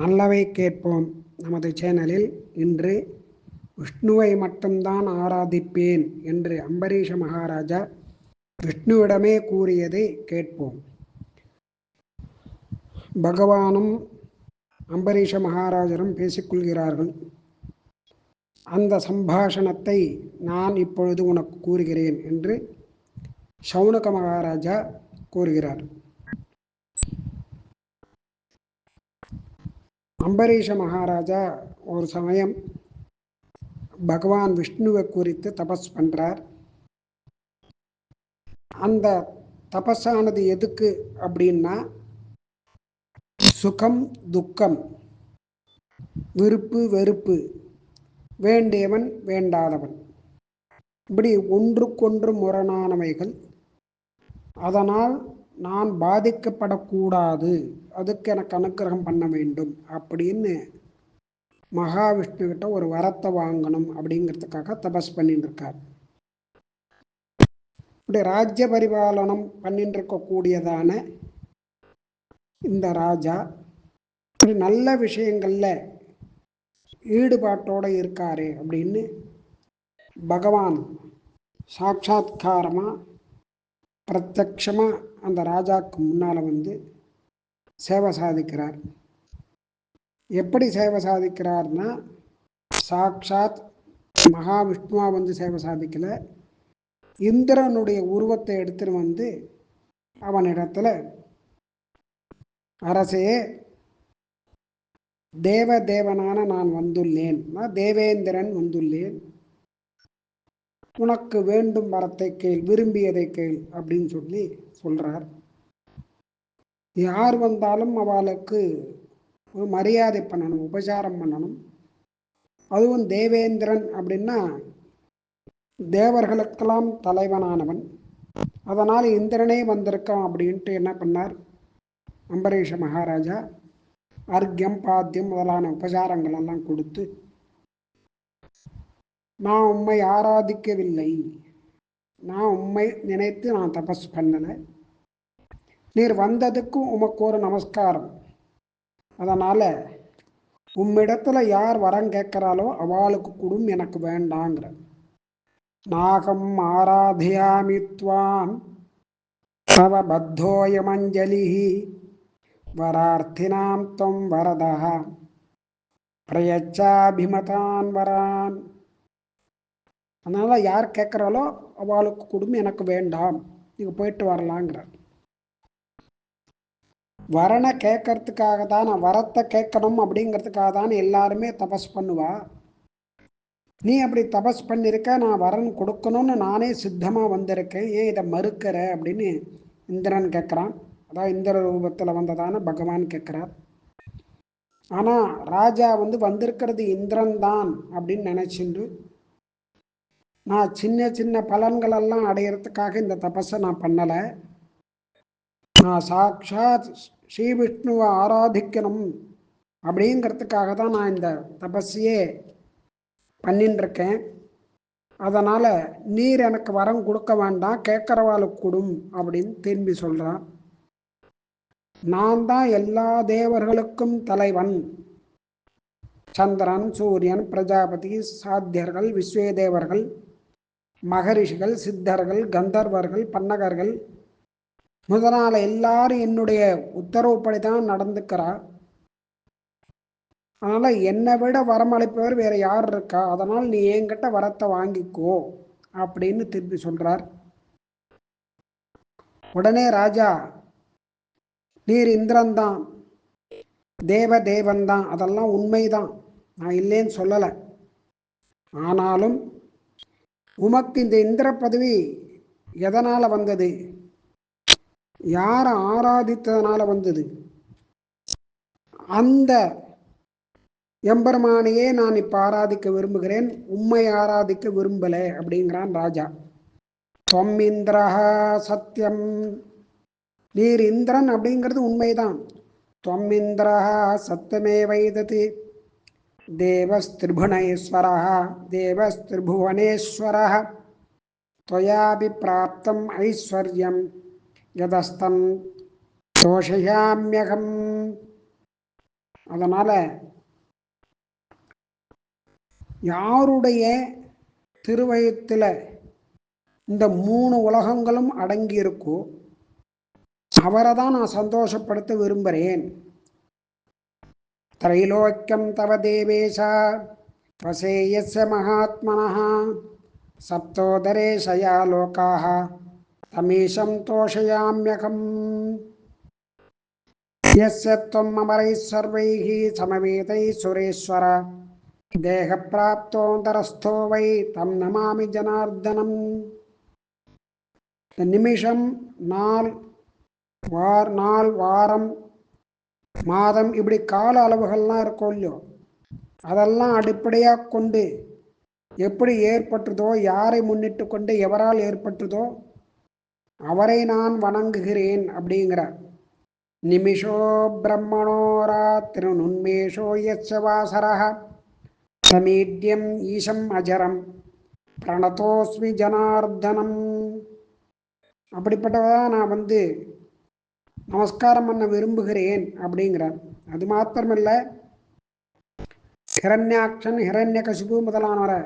நல்லவை கேட்போம். நமது சேனலில் இன்று விஷ்ணுவை மட்டும்தான் ஆராதிப்பேன் என்று அம்பரீஷ மகாராஜா விஷ்ணுவிடமே கூறியதை கேட்போம். பகவானும் அம்பரீஷ மகாராஜரும் பேசிக்கொள்கிறார்கள். அந்த சம்பாஷணத்தை நான் இப்பொழுது உனக்கு கூறுகிறேன் என்று சவுனக மகாராஜா கூறுகிறார். அம்பரீஷ மகாராஜா ஒரு சமயம் பகவான் விஷ்ணுவை குறித்து தபஸ் பண்ணுறார் அந்த தபஸானது எதுக்கு அப்படின்னா சுகம் துக்கம் விருப்பு வெறுப்பு வேண்டியவன் வேண்டாதவன். இப்படி ஒன்றுக்கொன்று முரணானவைகள். அதனால் நான் பாதிக்கப்படக்கூடாது. அதுக்கு எனக்கு அனுக்கிரகம் பண்ண வேண்டும் அப்படின்னு மகாவிஷ்ணுக்கிட்ட ஒரு வரத்தை வாங்கணும் அப்படிங்கிறதுக்காக தபஸ் பண்ணிட்டு இருக்கார். இப்படி ராஜ்ய பரிபாலனம் பண்ணிட்டு இருக்கக்கூடியதான இந்த ராஜா இப்படி நல்ல விஷயங்களில் ஈடுபாட்டோடு இருக்காரு அப்படின்னு பகவான் சாட்சாத்காரமாக பிரத்யக்ஷமாக அந்த ராஜாவுக்கு முன்னால் வந்து சேவை சாதிக்கிறார். எப்படி சேவை சாதிக்கிறார்னா சாக்ஷாத் மகாவிஷ்ணுவா வந்து சேவை சாதிக்கல. இந்திரனுடைய உருவத்தை எடுத்துன்னு வந்து அவனிடத்துல அரசே தேவ தேவனான நான் வந்துள்ளேன். தேவேந்திரன் வந்துள்ளேன். உனக்கு வேண்டும் வரத்தை கேள் விரும்பியதை கேள் அப்படின்னு சொல்லி சொல்றார். யார் வந்தாலும் அவளுக்கு ஒரு மரியாதை பண்ணணும் உபசாரம் பண்ணணும். அதுவும் தேவேந்திரன் அப்படின்னா தேவர்களுக்கெல்லாம் தலைவனானவன். அதனால் இந்திரனே வந்திருக்கான் அப்படின்ட்டு என்ன பண்ணார்? அம்பரீஷ மகாராஜா அர்க்கியம் பாத்தியம் முதலான உபசாரங்கள் எல்லாம் கொடுத்து நான் உம்மை ஆராதிக்கவில்லை. நான் உண்மை நினைத்து நான் தபஸ் பண்ணலை. நீர் வந்ததுக்கும் உமக்கு ஒரு நமஸ்காரம். அதனால் உம்மிடத்தில் யார் வரம் கேட்குறாளோ அவளுக்கு குடும் எனக்கு வேண்டாங்கிற நாகம் ஆராதியாமி துவாம் தவ பத்தோயமஞ்சலி வரார்த்தினாம் தொம் வரதா பிரயச்சாபிமதான் வரான். அதனால் யார் கேட்குறாளோ அவளுக்கு குடும்பம் எனக்கு வேண்டாம். நீங்கள் போயிட்டு வரலாங்கிறார். வரனை கேட்கறதுக்காக தான் நான் வரத்தை கேட்கணும் அப்படிங்கிறதுக்காக தான் எல்லாருமே தபஸ் பண்ணுவா. நீ அப்படி தபஸ் பண்ணியிருக்க நான் வரன் கொடுக்கணும்னு நானே சித்தமாக வந்திருக்கேன் ஏன் இதை மறுக்கிற அப்படின்னு இந்திரன் கேட்குறான். அதான் இந்திர ரூபத்தில் வந்ததான பகவான் கேட்குறார். ஆனால் ராஜா வந்து வந்திருக்கிறது இந்திரன் தான் அப்படின்னு நினச்சிண்டு நான் சின்ன சின்ன பலன்களெல்லாம் அடையிறதுக்காக இந்த தபஸை நான் பண்ணலை. நான் சாட்சாத் ஸ்ரீ விஷ்ணுவை ஆராதிக்கணும் அப்படிங்கிறதுக்காக தான் நான் இந்த தபஸையே பண்ணின்னு அதனால் நீர் எனக்கு வரம் கொடுக்க வேண்டாம் கேட்குறவாளுக்கு கொடும் அப்படின்னு திரும்பி சொல்கிறான் நான் தான் எல்லா தேவர்களுக்கும் தலைவன். சந்திரன் சூரியன் பிரஜாபதி சாத்தியர்கள் விஸ்வேதேவர்கள் மகரிஷிகள் சித்தர்கள் கந்தர்வர்கள் பன்னகர்கள் முதலான எல்லாரும் என்னுடைய உத்தரவுப்படி தான் நடந்துக்கிறா அதனால் என்னை விட வரமளிப்பவர் வேற யார் இருக்கா? அதனால் நீ என்கிட்ட வரத்தை வாங்கிக்கோ அப்படின்னு திருப்பி சொல்றார். உடனே ராஜா நீர் இந்திரன் தான் தேவ தேவன்தான் அதெல்லாம் உண்மைதான். நான் இல்லைன்னு சொல்லலை. ஆனாலும் உமக்கு இந்த இந்திர பதவி எதனால் வந்தது? யாரை ஆராதித்ததுனால வந்தது? அந்த எம்பெருமானையே நான் இப்போ ஆராதிக்க விரும்புகிறேன். உண்மை ஆராதிக்க விரும்பல அப்படிங்கிறான் ராஜா. தொம்மிந்திரா சத்தியம் நீர் இந்திரன் அப்படிங்கிறது உண்மைதான். தொம்மிந்திரா சத்தியமே வைததி. தேவஸ்திரிபுவனேஸ்வரா தேவஸ்திரிபுவனேஸ்வரா தொயாபி பிராப்தம் ஐஸ்வர்யம். யதஸ்தம் தோஷயாமியகம் அதனால் யாருடைய திருவயத்தில் இந்த மூணு உலகங்களும் அடங்கியிருக்கோ அவரை தான் நான் சந்தோஷப்படுத்த விரும்புகிறேன். திரைலோக்கியம் தவ தேவேஷா வசேயச மகாத்மனா சப்தோதரேஷயா லோக்காக तमीशं तोषयाम्यहम् यस्य त्वम् अमरैः सर्वैः समवेतैः सुरेश्वर தேகப்பிராப்தோந்தரஸ்தோ வை தம் நமாமி ஜனார்தனம் இந்த நிமிஷம் நாள் வார் நாள் வாரம் மாதம் இப்படி கால அளவுகள்லாம் இருக்கும் இல்லையோ அதெல்லாம் அடிப்படையாக கொண்டு எப்படி ஏற்பட்டதோ யாரை முன்னிட்டு கொண்டு எவரால் ஏற்பட்டதோ அவரை நான் வணங்குகிறேன் அப்படிங்கிறார். நிமிஷோ பிரம்மணோ ராத்திரு நுண்மேஷோ யச்ச சமீட்யம் ஈசம் அஜரம். பிரணதோஸ்மி ஜனார்தனம். அப்படிப்பட்டவதான் நான் வந்து நமஸ்காரம் பண்ண விரும்புகிறேன் அப்படிங்கிறார். அது மாத்திரமில்லை ஹிரண்யாக்ஷன் ஹிரண்ய கசிபு முதலானவரை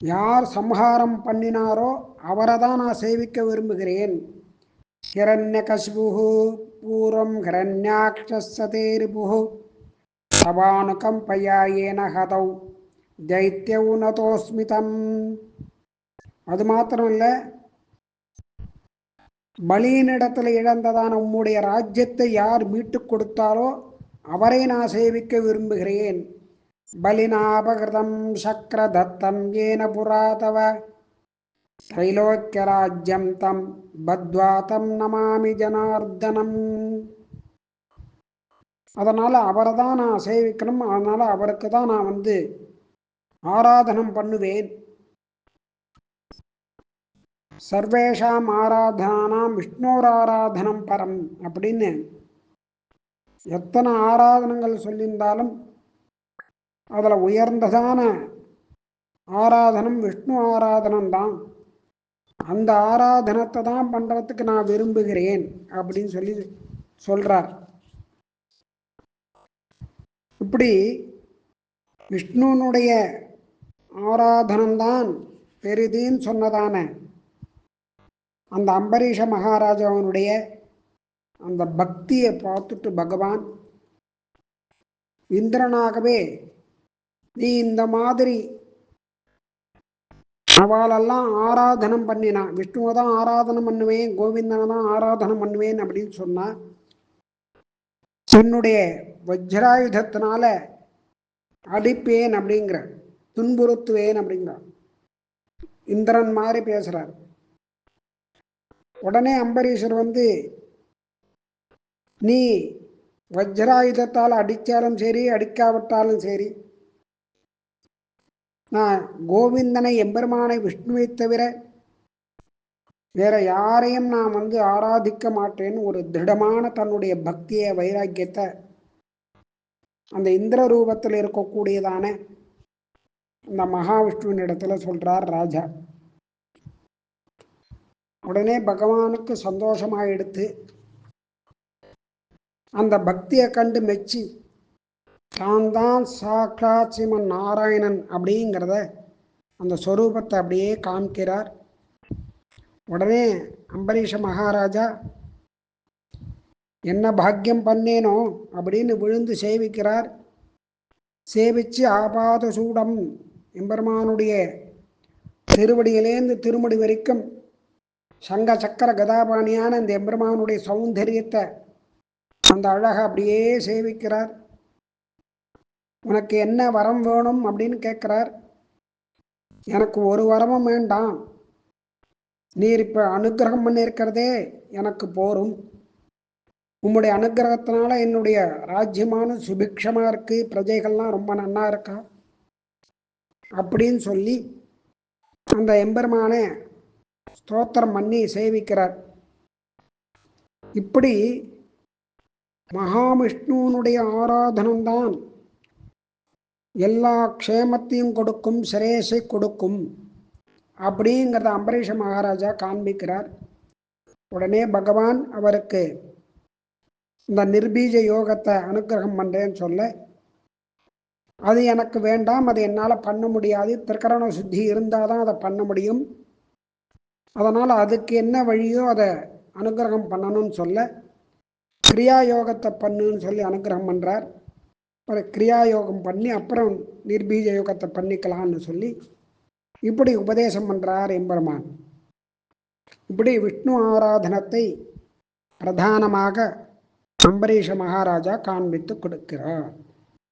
யார் சம்ஹாரம் பண்ணினாரோ அவரை தான் நான் சேவிக்க விரும்புகிறேன். ஹிரண்ய கசிபு பூர்வம் சபானுகம் பயாயேன ஹதௌ தைத்திய நதோஸ்மிதம் அது மாத்திரமல்ல பலியினிடத்தில் இழந்ததான உம்முடைய ராஜ்யத்தை யார் மீட்டுக் கொடுத்தாரோ அவரை நான் சேவிக்க விரும்புகிறேன். பலினாபகிருதம் சக்கரதத்தம் ஏன புராதவ திரைலோக்கியராஜ்யம் தம் பத்வாதம் நமாமி ஜனார்தனம் அதனால் அவரை தான் நான் சேவிக்கணும் அதனால் அவருக்கு தான் நான் வந்து ஆராதனம் பண்ணுவேன். சர்வேஷாம் ஆராதனானாம் விஷ்ணோராராதனம் பரம் அப்படின்னு எத்தனை ஆராதனங்கள் சொல்லியிருந்தாலும் அதில் உயர்ந்ததான ஆராதனம் விஷ்ணு ஆராதனம் தான். அந்த ஆராதனத்தை தான் பண்ணுறதுக்கு நான் விரும்புகிறேன் அப்படின்னு சொல்லி சொல்கிறார் இப்படி விஷ்ணுனுடைய ஆராதனம்தான் பெரிதுன்னு சொன்னதான அந்த அம்பரீஷ மகாராஜாவனுடைய அந்த பக்தியை பார்த்துட்டு பகவான் இந்திரனாகவே நீ இந்த மாதிரி அவளெல்லாம் ஆராதனம் பண்ணினான் விஷ்ணுவை தான் ஆராதனம் பண்ணுவேன் கோவிந்தனை தான் ஆராதனம் பண்ணுவேன் அப்படின்னு சொன்னா தன்னுடைய வஜ்ராயுதத்தினால அடிப்பேன் அப்படிங்கிற துன்புறுத்துவேன் அப்படிங்கிற இந்திரன் மாதிரி பேசுறார். உடனே அம்பரீஷர் வந்து நீ வஜ்ராயுதத்தால் அடித்தாலும் சரி அடிக்காவிட்டாலும் சரி நான் கோவிந்தனை எம்பெருமானை விஷ்ணுவை தவிர வேற யாரையும் நான் வந்து ஆராதிக்க மாட்டேன்னு ஒரு திருடமான தன்னுடைய பக்தியை வைராக்கியத்தை அந்த இந்திர ரூபத்தில் இருக்கக்கூடியதான அந்த மகாவிஷ்ணுவின் இடத்துல சொல்றார் ராஜா. உடனே பகவானுக்கு சந்தோஷமாக எடுத்து அந்த பக்தியை கண்டு மெச்சி தான் தான் சாக்ஷாத் சிமன் நாராயணன் அப்படிங்கிறத அந்த ஸ்வரூபத்தை அப்படியே காமிக்கிறார். உடனே அம்பரீஷ மகாராஜா என்ன பாக்கியம் பண்ணேனோ? அப்படின்னு விழுந்து சேவிக்கிறார். சேவிச்சு ஆபாத சூடம் எம்பெருமானுடைய திருவடியிலேருந்து திருமடி வரைக்கும் சங்க சக்கர கதாபாணியான இந்த எம்பெருமானுடைய சௌந்தரியத்தை அந்த அழகை அப்படியே சேவிக்கிறார். உனக்கு என்ன வரம் வேணும் அப்படின்னு கேட்குறார். எனக்கு ஒரு வரமும் வேண்டாம். நீர் இப்போ அனுகிரகம் பண்ணியிருக்கிறதே எனக்கு போரும். உம்முடைய அனுகிரகத்தினால என்னுடைய ராஜ்யமான சுபிக்ஷமாக இருக்குது பிரஜைகள்லாம் ரொம்ப நன்னா இருக்கா? அப்படின்னு சொல்லி அந்த எம்பெருமானை ஸ்தோத்திரம் பண்ணி சேவிக்கிறார். இப்படி மகாவிஷ்ணுவனுடைய ஆராதனம்தான் எல்லா க்ஷேமத்தையும் கொடுக்கும் சிரேசை கொடுக்கும் அப்படிங்கிறத அம்பரீஷ மகாராஜா காண்பிக்கிறார். உடனே பகவான் அவருக்கு இந்த நிர்பீஜ யோகத்தை அனுக்கிரகம் பண்ணுறேன்னு சொல்ல அது எனக்கு வேண்டாம் அது என்னால் பண்ண முடியாது திருக்கரண சுத்தி இருந்தால் தான் அதை பண்ண முடியும். அதனால் அதுக்கு என்ன வழியோ அதை அனுகிரகம் பண்ணணும்னு சொல்ல கிரியா யோகத்தை பண்ணுன்னு சொல்லி அனுகிரகம் பண்ணுறார் அப்புறம் கிரியா யோகம் பண்ணி அப்புறம் நிர்பீஜ யோகத்தை பண்ணிக்கலாம்னு சொல்லி இப்படி உபதேசம் பண்ணுறார் எம்பெருமான். இப்படி விஷ்ணு ஆராதனத்தை பிரதானமாக அம்பரீஷ மகாராஜா காண்பித்து கொடுக்கிறார்.